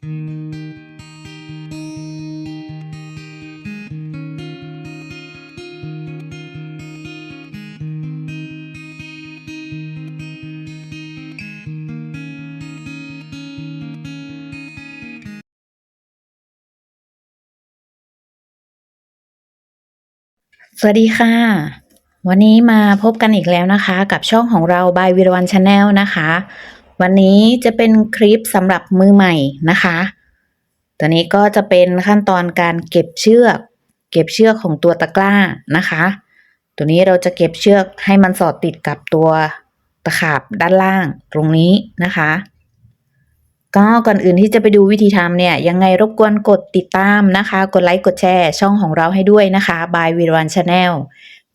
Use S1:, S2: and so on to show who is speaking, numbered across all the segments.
S1: สวัสดีค่ะ วันนี้มาพบกันอีกแล้วนะคะ กับช่องของเรา by วิรวันชาแนลนะคะ วันนี้จะเป็นคลิปสำหรับมือใหม่นะคะ ตัวนี้ก็จะเป็นขั้นตอนการเก็บเชือก เก็บเชือกของตัวตะกร้านะคะ ตัวนี้เราจะเก็บเชือกให้มันสอดติดกับตัวตะขาบด้านล่างตรงนี้นะคะ ก็ก่อนอื่นที่จะไปดูวิธีทำเนี่ย ยังไงรบกวนกดติดตามนะคะ กดไลค์กดแชร์ช่องของเราให้ด้วยนะคะ by วิรวันชาแนล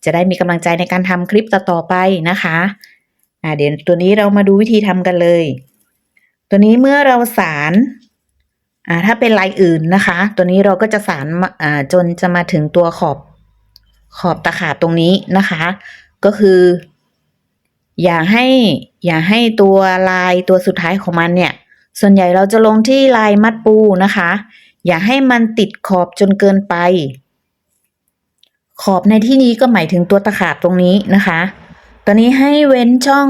S1: จะได้มีกำลังใจในการทำคลิปต่อๆไปนะคะ อ่าเดี๋ยวตัวนี้เรามาดูวิธีทำกันเลย ตัวนี้เมื่อเราสารอ่าถ้าเป็นลายอื่นนะคะ ตัวนี้เราก็จะสารอ่าจนจะมาถึงตัวขอบขอบตะขาบตรงนี้นะคะ ก็คือ อย่าให้อย่าให้ตัวลายตัวสุดท้ายของมันเนี่ย ส่วนใหญ่เราจะลงที่ลายมัดปูนะคะ อย่าให้มันติดขอบจนเกินไป ขอบในที่นี้ก็หมายถึงตัวตะขาบตรงนี้นะคะ ตอนนี้ให้เว้นช่อง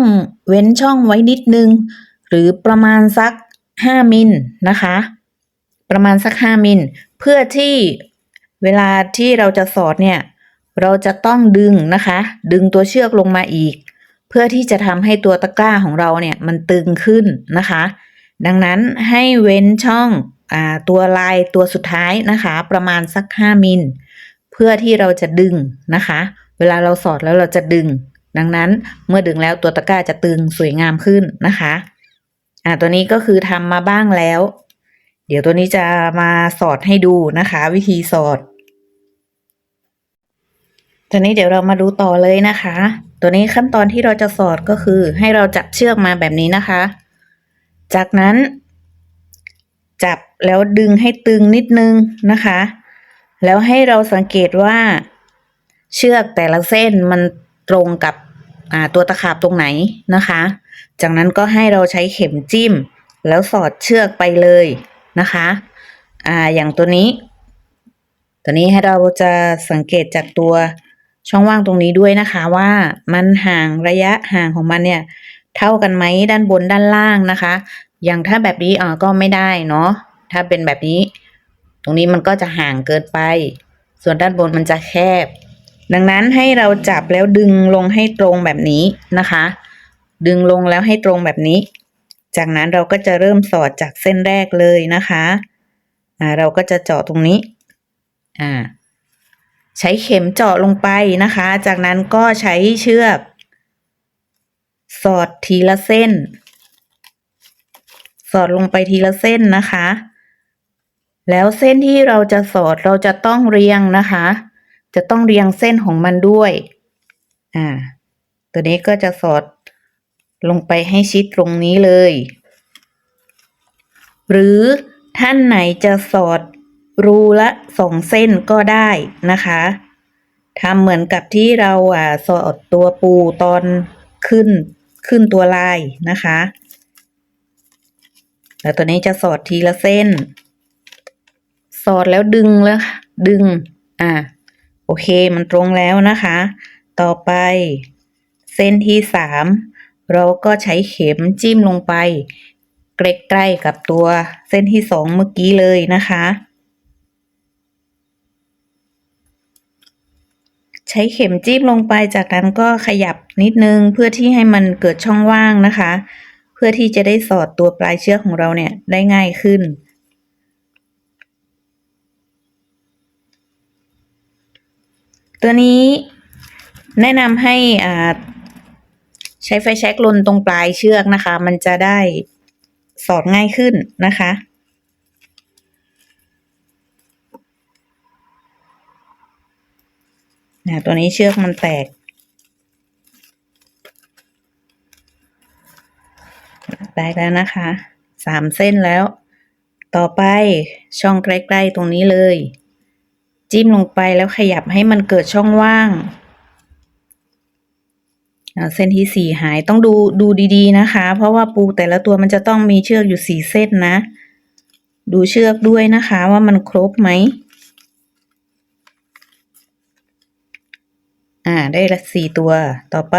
S1: เว้นช่องไว้นิดนึง หรือประมาณสักห้ามิลนะคะ ประมาณสักห้ามิลเพื่อที่เวลาที่เราจะสอดเนี่ย เราจะต้องดึงนะคะ ดึงตัวเชือกลงมาอีก เพื่อที่จะทำให้ตัวตะกร้าของเราเนี่ยมันตึงขึ้นนะคะ ดังนั้นให้เว้นช่องอตัวลายตัวสุดท้ายนะคะ ประมาณสัก 5 มิลเพื่อที่เราจะดึงนะคะ เวลาเราสอดแล้วเราจะดึง ดังนั้นเมื่อดึงแล้วตัวตะกร้าจะตึงสวยงามขึ้นนะคะอ่าตัวนี้ก็คือทำมาบ้างแล้ว เดี๋ยวตัวนี้จะมาสอดให้ดูนะคะ วิธีสอด ตัวนี้เดี๋ยวเรามาดูต่อเลยนะคะ ตัวนี้ขั้นตอนที่เราจะสอดก็คือ ให้เราจับเชือกมาแบบนี้นะคะ จากนั้นจับแล้วดึงให้ตึงนิดนึงนะคะ แล้วให้เราสังเกตว่า เชือกแต่ละเส้นมันตรงกับ ตัวตะขาบตรงไหนนะคะ จากนั้นก็ให้เราใช้เข็มจิ้ม แล้วสอดเชือกไปเลยนะคะอ่าอย่างตัวนี้ ตัวนี้ให้เราจะสังเกตจากตัวช่องว่างตรงนี้ด้วยนะคะว่ามันห่างระยะห่างของมันเนี่ย เท่ากันไหมด้านบนด้านล่างนะคะ อย่างถ้าแบบนี้อ่าก็ไม่ได้เนาะถ้าเป็นแบบนี้ ตรงนี้มันก็จะห่างเกินไป ส่วนด้านบนมันจะแคบ ดังนั้นให้เราจับแล้วดึงลงให้ตรงแบบนี้นะคะ ดึงลงแล้วให้ตรงแบบนี้ จากนั้นเราก็จะเริ่มสอดจากเส้นแรกเลยนะคะอ่าเราก็จะเจาะตรงนี้อ่าใช้เข็มเจาะลงไปนะคะ จากนั้นก็ใช้เชือก สอดทีละเส้น สอดลงไปทีละเส้นนะคะ แล้วเส้นที่เราจะสอดเราจะต้องเรียงนะคะ จะต้องเรียงเส้นของมันด้วย อ่า ตัวนี้ก็จะสอดลงไปให้ชิดตรงนี้เลย หรือท่านไหนจะสอดรูละสองเส้นก็ได้นะคะทำเหมือนกับที่เราอ่าสอดตัวปูตอนขึ้นขึ้นตัวลายนะคะ แล้วตัวนี้จะสอดทีละเส้น สอดแล้วดึงแล้วดึง อ่า โอเคมันตรงแล้วนะคะ ต่อไป เส้นที่สามเราก็ใช้เข็มจิ้มลงไปใกล้ๆกับตัวเส้นที่สองเมื่อกี้เลยนะคะ ใช้เข็มจิ้มลงไปจากนั้นก็ขยับนิดนึงเพื่อที่ให้มันเกิดช่องว่างนะคะ เพื่อที่จะได้สอดตัวปลายเชือกของเราเนี่ยได้ง่ายขึ้น ตัวนี้แนะนำให้อ่าใช้ไฟแช็กลนตรงปลายเชือกนะคะ มันจะได้สอดง่ายขึ้นนะคะ นะตัวนี้เชือกมันแตก แตกแล้วนะคะ สามเส้นแล้ว ต่อไปช่องใกล้ๆตรงนี้เลย จิ้มลงไปแล้วขยับให้มันเกิดช่องว่างเส้นที่สี่หายต้องดูดูดีๆนะคะ เพราะว่าปูแต่ละตัวมันจะต้องมีเชือกอยู่สี่เส้นนะ ดูเชือกด้วยนะคะว่ามันครบไหมอ่าได้ละสี่ตัวต่อไป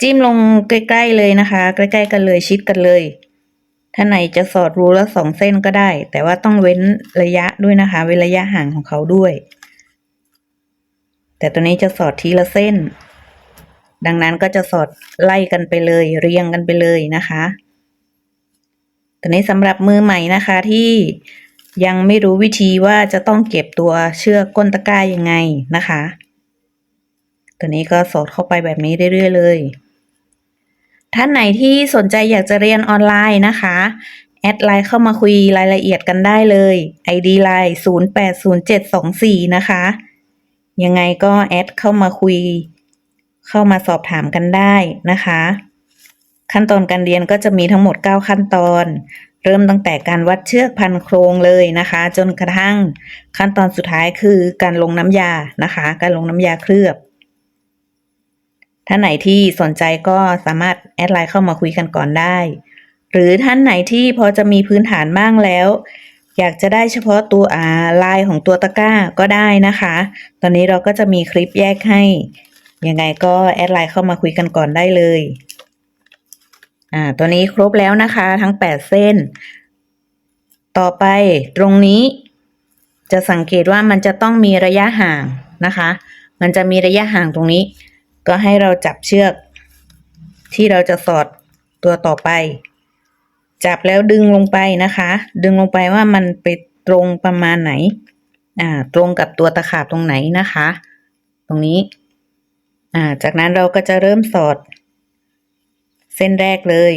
S1: จิ้มลงใกล้ ๆ เลยนะคะ ใกล้ ๆ กันเลยชิดกันเลย ถ้าไหนจะสอดรูละสองเส้นก็ได้ แต่ว่าต้องเว้นระยะด้วยนะคะ เว้นระยะห่างของเขาด้วย แต่ตัวนี้จะสอดทีละเส้น ดังนั้นก็จะสอดไล่กันไปเลย เรียงกันไปเลยนะคะตัวนี้สำหรับมือใหม่นะคะที่ยังไม่รู้วิธีว่าจะต้องเก็บตัวเชือกก้นตะกร้ายังไงนะคะ ตัวนี้ก็สอดเข้าไปแบบนี้เรื่อยๆเลย ท่านไหนที่สนใจอยากจะเรียนออนไลน์นะคะ แอดไลน์เข้ามาคุยรายละเอียดกันได้เลย ID ไลน์080724 นะคะ ยังไงก็แอดเข้ามาคุย เข้ามาสอบถามกันได้นะคะ ขั้นตอนการเรียนก็จะมีทั้งหมด 9 ขั้นตอน เริ่มตั้งแต่การวัดเชือกพันโครงเลยนะคะ จนกระทั่งขั้นตอนสุดท้ายคือการลงน้ำยานะคะ การลงน้ำยาเคลือบ ท่านไหนที่สนใจก็สามารถแอดไลน์เข้ามาคุยกันก่อนได้ หรือท่านไหนที่พอจะมีพื้นฐานบ้างแล้ว อยากจะได้เฉพาะตัวอ่าลายของตัวตะกร้าก็ได้นะคะ ตอนนี้เราก็จะมีคลิปแยกให้ ยังไงก็แอดไลน์เข้ามาคุยกันก่อนได้เลยอ่าตัวนี้ครบแล้วนะคะทั้ง 8 เส้น ต่อไปตรงนี้จะสังเกตว่ามันจะต้องมีระยะห่างนะคะ มันจะมีระยะห่างตรงนี้ ก็ให้เราจับเชือก ที่เราจะสอดตัวต่อไป จับแล้วดึงลงไปนะคะ ดึงลงไปว่ามันไปตรงประมาณไหน อ่า ตรงกับตัวตะขาบตรงไหนนะคะ ตรงนี้ อ่า จากนั้นเราก็จะเริ่มสอด เส้นแรกเลย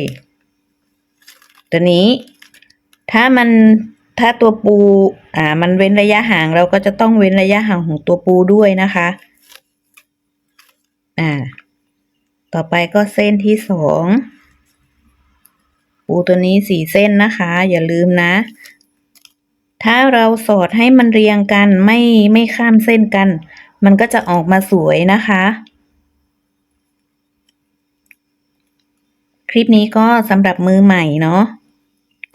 S1: ตัวนี้ ถ้ามันถ้าตัวปู อ่า มันเว้นระยะห่าง เราก็จะต้องเว้นระยะห่างของตัวปูด้วยนะคะ อ่า ต่อไปก็เส้นที่สองปูตัวนี้สี่เส้นนะคะ อย่าลืมนะ ถ้าเราสอดให้มันเรียงกันไม่ไม่ข้ามเส้นกัน มันก็จะออกมาสวยนะคะ คลิปนี้ก็สำหรับมือใหม่เนาะ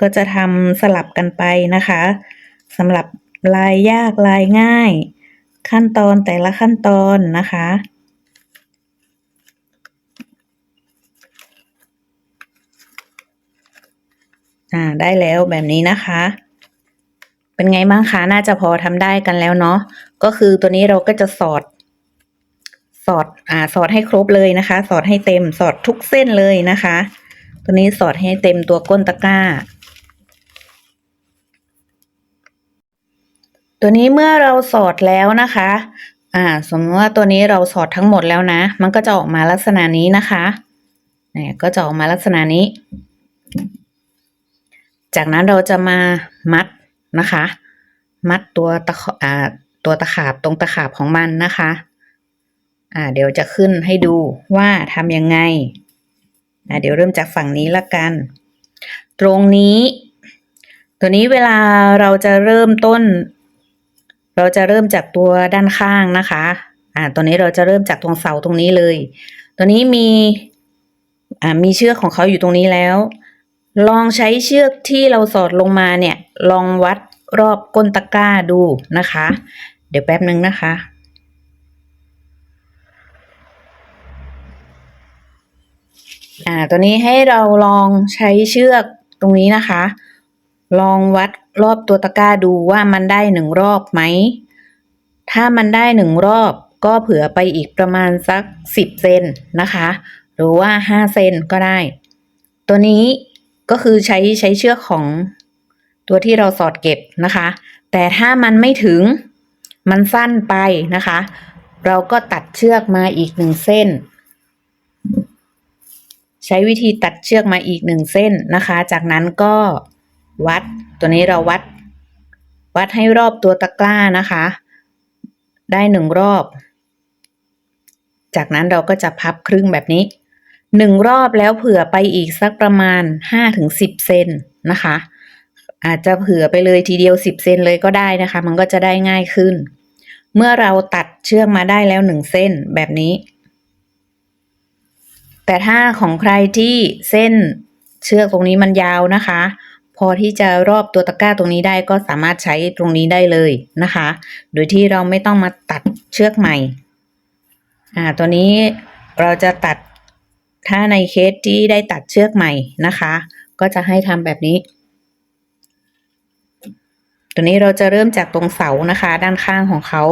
S1: ก็จะทำสลับกันไปนะคะสำหรับลายยากลายง่าย ขั้นตอนแต่ละขั้นตอนนะคะ อ่าได้แล้วแบบนี้นะคะ เป็นไงบ้างคะน่าจะพอทำได้กันแล้วเนาะก็คือตัวนี้เราก็จะสอด สอดอ่าสอดให้ครบเลยนะคะ สอดให้เต็มสอดทุกเส้นเลยนะคะ ตัวนี้สอดให้เต็มตัวก้นตะกร้า ตัวนี้เมื่อเราสอดแล้วนะคะอ่าสมมติว่าตัวนี้เราสอดทั้งหมดแล้วนะ มันก็จะออกมาลักษณะนี้นะคะเนี่ยก็จะออกมาลักษณะนี้ จากนั้นเราจะมามัดนะคะ มัดตัวตะขอ่าตัวตะขาบตรงตะขาบของมันนะคะอ่าเดี๋ยวจะขึ้นให้ดูว่าทำยังไงอ่าเดี๋ยวเริ่มจากฝั่งนี้ละกัน ตรงนี้ ตัวนี้เวลาเราจะเริ่มต้น เราจะเริ่มจากตัวด้านข้างนะคะอ่าตัวนี้เราจะเริ่มจากตรงเสาตรงนี้เลย ตัวนี้มีอ่ามีเชือกของเขาอยู่ตรงนี้แล้ว ลองใช้เชือกที่เราสอดลงมาเนี่ย ลองวัดรอบก้นตะกร้าดูนะคะ เดี๋ยวแป๊บนึงนะคะ อ่าตัวนี้ให้เราลองใช้เชือกตรงนี้นะคะ ลองวัดรอบตัวตะกร้าดูว่ามันได้หนึ่งรอบไหม ถ้ามันได้หนึ่งรอบก็เผื่อไปอีกประมาณสักสิบเซนนะคะ หรือว่าห้าเซนก็ได้ ตัวนี้ ก็คือใช้ใช้เชือกของตัวที่เราสอดเก็บนะคะ แต่ถ้ามันไม่ถึงมันสั้นไปนะคะ เราก็ตัดเชือกมาอีกหนึ่งเส้น ใช้วิธีตัดเชือกมาอีกหนึ่งเส้นนะคะ จากนั้นก็วัดตัวนี้เราวัด วัดให้รอบตัวตะกร้านะคะ ได้หนึ่งรอบ จากนั้นเราก็จะพับครึ่งแบบนี้ หนึ่งรอบแล้วเผื่อไปอีกสักประมาณห้าถึงสิบเซนนะคะ อาจจะเผื่อไปเลยทีเดียวสิบเซนเลยก็ได้นะคะ มันก็จะได้ง่ายขึ้น เมื่อเราตัดเชือกมาได้แล้วหนึ่งเส้นแบบนี้ แต่ถ้าของใครที่เส้นเชือกตรงนี้มันยาวนะคะ พอที่จะรอบตัวตะกร้าตรงนี้ได้ก็สามารถใช้ตรงนี้ได้เลยนะคะ โดยที่เราไม่ต้องมาตัดเชือกใหม่อ่าตัวนี้เราจะตัด ถ้าในเคสที่ได้ตัดเชือกใหม่นะคะ ก็จะให้ทำแบบนี้ ตัวนี้เราจะเริ่มจากตรงเสานะคะ ด้านข้างของเขา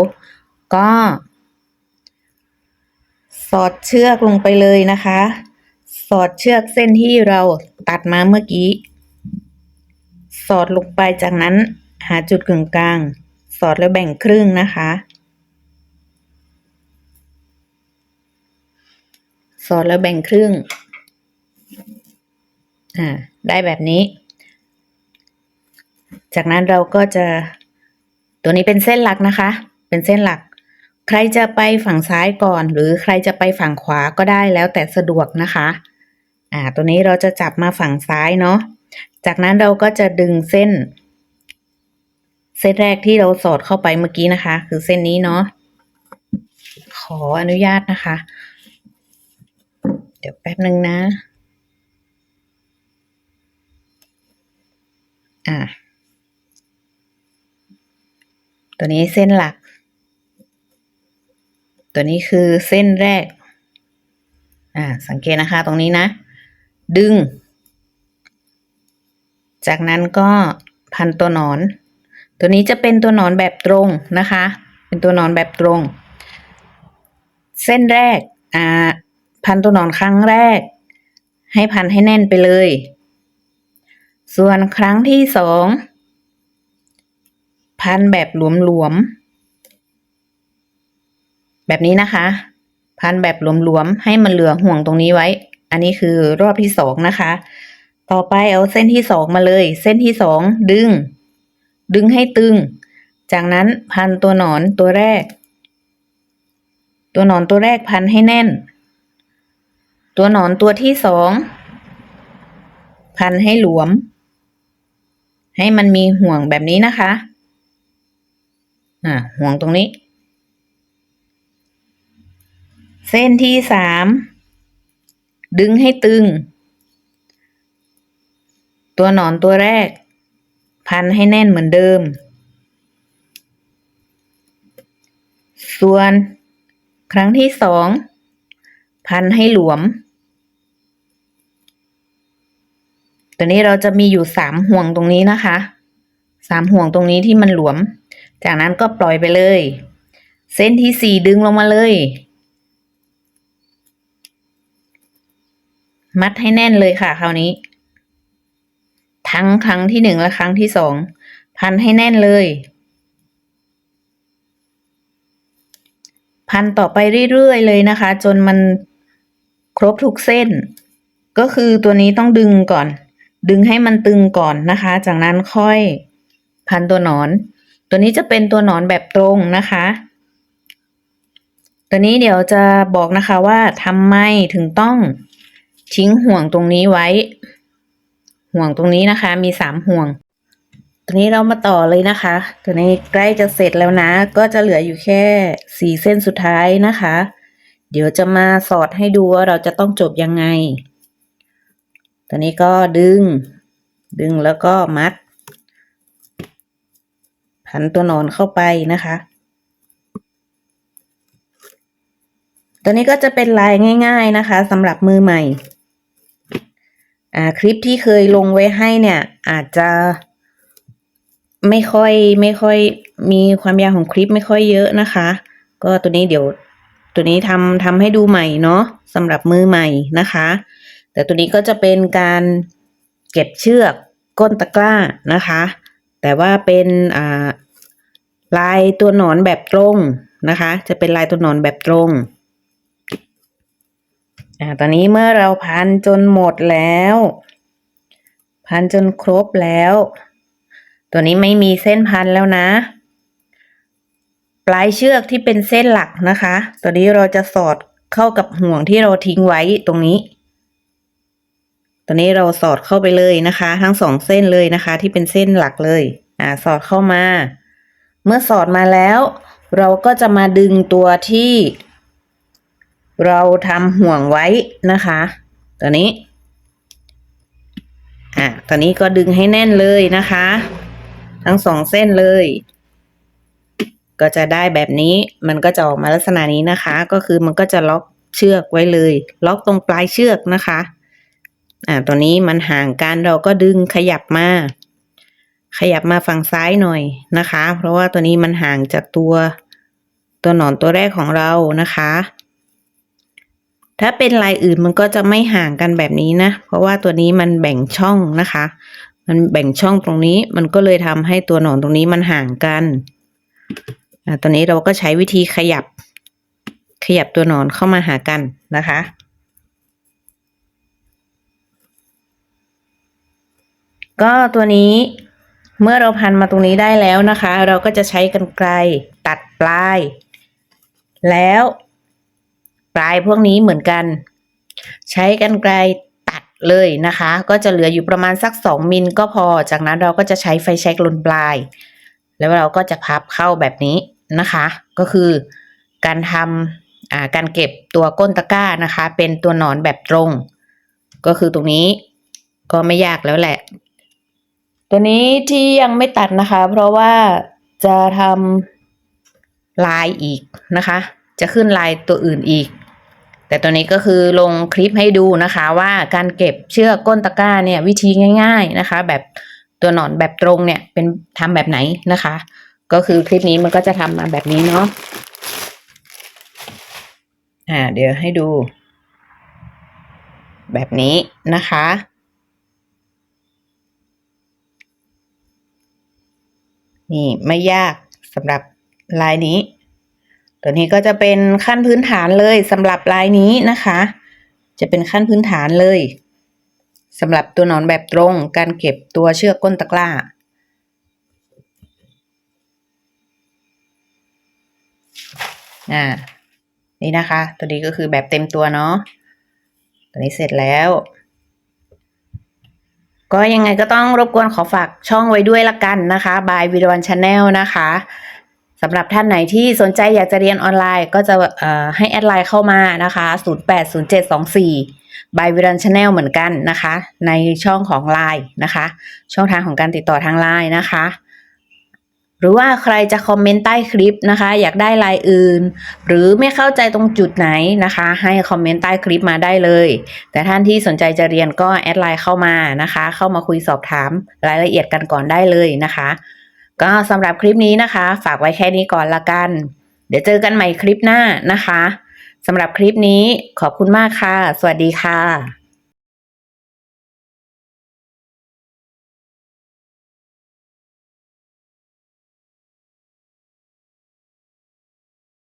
S1: ก็ สอดเชือกลงไปเลยนะคะ สอดเชือกเส้นที่เราตัดมาเมื่อกี้ สอดลงไปจากนั้นหาจุดกึ่งกลาง สอดแล้วแบ่งครึ่งนะคะ สอดแล้วแบ่งครึ่ง อ่า ได้แบบนี้ จากนั้นเราก็จะ ตัวนี้เป็นเส้นหลักนะคะ เป็นเส้นหลัก ใครจะไปฝั่งซ้ายก่อน หรือใครจะไปฝั่งขวาก็ได้แล้วแต่สะดวกนะคะ อ่า ตัวนี้เราจะจับมาฝั่งซ้ายเนาะ จากนั้นเราก็จะดึงเส้น เส้นแรกที่เราสอดเข้าไปเมื่อกี้นะคะ คือเส้นนี้เนาะ ขออนุญาตนะคะ เดี๋ยวแป๊บหนึ่งนะอ่าตัวนี้เส้นหลัก ตัวนี้คือเส้นแรก อ่า สังเกตนะคะตรงนี้นะ ดึง จากนั้นก็พันตัวหนอน ตัวนี้จะเป็นตัวหนอนแบบตรงนะคะ เป็นตัวหนอนแบบตรง เส้นแรก อ่า พันตัวหนอนครั้งแรก ให้พันให้แน่นไปเลย ส่วนครั้งที่สองพันแบบหลวมๆแบบนี้นะคะ พันแบบหลวมๆให้มันเหลือห่วงตรงนี้ไว้ อันนี้คือรอบที่สองนะคะ ต่อไปเอาเส้นที่สองมาเลย เส้นที่สองดึง ดึงให้ตึง จากนั้นพันตัวหนอนตัวแรก ตัวหนอนตัวแรกพันให้แน่น ตัวหนอนตัวที่สอง พันให้หลวม ให้มันมีห่วงแบบนี้นะคะอ่าห่วงตรงนี้ เส้นที่สาม ดึงให้ตึง ตัวหนอนตัวแรก พันให้แน่นเหมือนเดิม ส่วนครั้งที่สอง พันให้หลวม ตัวนี้เราจะมีอยู่สามห่วงตรงนี้นะคะสามห่วงตรงนี้ที่มันหลวม จากนั้นก็ปล่อยไปเลย เส้นที่สี่ดึงลงมาเลย มัดให้แน่นเลยค่ะคราวนี้ ทั้งครั้งที่หนึ่งและครั้งที่สองพันให้แน่นเลย พันต่อไปเรื่อยๆเลยนะคะ จนมันครบทุกเส้น ก็คือตัวนี้ต้องดึงก่อน ดึงให้มันตึงก่อนนะคะ จากนั้นค่อยพันตัวหนอน ตัวนี้จะเป็นตัวหนอนแบบตรงนะคะ ตัวนี้เดี๋ยวจะบอกนะคะว่าทำไมถึงต้องทิ้งห่วงตรงนี้ไว้ ห่วงตรงนี้นะคะ มีสามห่วง ตัวนี้เรามาต่อเลยนะคะ ตัวนี้ใกล้จะเสร็จแล้วนะ ก็จะเหลืออยู่แค่สี่เส้นสุดท้ายนะคะ เดี๋ยวจะมาสอดให้ดูว่าเราจะต้องจบยังไง ตัวนี้ก็ดึง ดึงแล้วก็มัดพันตัวนอนเข้าไปนะคะ ตัวนี้ก็จะเป็นลายง่าย ๆนะคะสำหรับมือใหม่คลิปที่เคยลงไว้ให้เนี่ย อาจจะไม่ค่อยไม่ค่อยมีความยาวของคลิปไม่ค่อยเยอะนะคะ ก็ตัวนี้เดี๋ยวตัวนี้ทำทำให้ดูใหม่เนาะสำหรับมือใหม่นะคะ แต่ตัวนี้ก็จะเป็นการเก็บเชือกก้นตะกร้านะคะ แต่ว่าเป็นลายตัวหนอนแบบตรงนะคะ จะเป็นลายตัวหนอนแบบตรงอตอนนี้เมื่อเราพันจนหมดแล้ว พันจนครบแล้ว ตัวนี้ไม่มีเส้นพันแล้วนะ ปลายเชือกที่เป็นเส้นหลักนะคะ ตัวนี้เราจะสอดเข้ากับห่วงที่เราทิ้งไว้ตรงนี้ ตัวนี้เราสอดเข้าไปเลยนะคะ ทั้งสองเส้นเลยนะคะ ที่เป็นเส้นหลักเลยอ่าสอดเข้ามา เมื่อสอดมาแล้ว เราก็จะมาดึงตัวที่ เราทำห่วงไว้นะคะตัวนี้อะตอนนี้ก็ดึงให้แน่นเลยนะคะ ทั้งสองเส้นเลย ก็จะได้แบบนี้มันก็จะออกมาลักษณะนี้นะคะ ก็คือมันก็จะล็อกเชือกไว้เลย ล็อกตรงปลายเชือกนะคะ อ่าตัวนี้มันห่างกันเราก็ดึงขยับมา ขยับมาฝั่งซ้ายหน่อยนะคะ เพราะว่าตัวนี้มันห่างจากตัวตัวหนอนตัวแรกของเรานะคะ ถ้าเป็นลายอื่นมันก็จะไม่ห่างกันแบบนี้นะ เพราะว่าตัวนี้มันแบ่งช่องนะคะ มันแบ่งช่องตรงนี้ มันก็เลยทำให้ตัวหนอนตรงนี้มันห่างกันอ่าตอนนี้เราก็ใช้วิธีขยับขยับตัวหนอนเข้ามาหากันนะคะ ก็ตัวนี้เมื่อเราพันมาตรงนี้ได้แล้วนะคะ เราก็จะใช้กันไกลตัดปลาย แล้วปลายพวกนี้เหมือนกัน ใช้กันไกลตัดเลยนะคะ ก็จะเหลืออยู่ประมาณสักสองมิลก็พอ จากนั้นเราก็จะใช้ไฟแช็กลนปลาย แล้วเราก็จะพับเข้าแบบนี้นะคะ ก็คือการทำการเก็บตัวก้นตะกร้านะคะ เป็นตัวหนอนแบบตรง ก็คือตรงนี้ก็ไม่ยากแล้วแหละ ตัวนี้ที่ยังไม่ตัดนะคะ เพราะว่าจะทำลายอีกนะคะ จะขึ้นลายตัวอื่นอีก แต่ตัวนี้ก็คือลงคลิปให้ดูนะคะว่าการเก็บเชือกก้นตะกร้าเนี่ยวิธีง่าย ๆนะคะ แบบตัวหนอนแบบตรงเนี่ยเป็นทำแบบไหนนะคะ ก็คือคลิปนี้มันก็จะทำมาแบบนี้เนาะอ่าเดี๋ยวให้ดู แบบนี้นะคะ นี่ไม่ยากสำหรับลายนี้ ตัวนี้ก็จะเป็นขั้นพื้นฐานเลยสำหรับลายนี้นะคะ จะเป็นขั้นพื้นฐานเลยสำหรับตัวหนอนแบบตรง การเก็บตัวเชือกก้นตะกร้า อ่า นี่นะคะ ตัวนี้ก็คือแบบเต็มตัวเนาะ ตัวนี้เสร็จแล้ว ก็ยังไงก็ต้องรบกวนขอฝากช่องไว้ด้วยละกันนะคะบายวิรวันชาแนลนะคะสำหรับท่านไหนที่สนใจอยากจะเรียนออนไลน์ ก็จะให้แอดไลน์เข้ามานะคะ 080724 บายวิรันชาแนลเหมือนกันนะคะ ในช่องของไลน์นะคะ ช่องทางของการติดต่อทางไลน์นะคะ หรือว่าใครจะคอมเมนต์ใต้คลิปนะคะ อยากได้ลายอื่น หรือไม่เข้าใจตรงจุดไหนนะคะ ให้คอมเมนต์ใต้คลิปมาได้เลย แต่ท่านที่สนใจจะเรียนก็แอดไลน์เข้ามานะคะ เข้ามาคุยสอบถามรายละเอียดกันก่อนได้เลยนะคะ ก็สำหรับคลิปนี้นะคะ ฝากไว้แค่นี้ก่อนละกัน เดี๋ยวเจอกันใหม่คลิปหน้านะคะสำหรับคลิปนี้ขอบคุณมากค่ะ สวัสดีค่ะ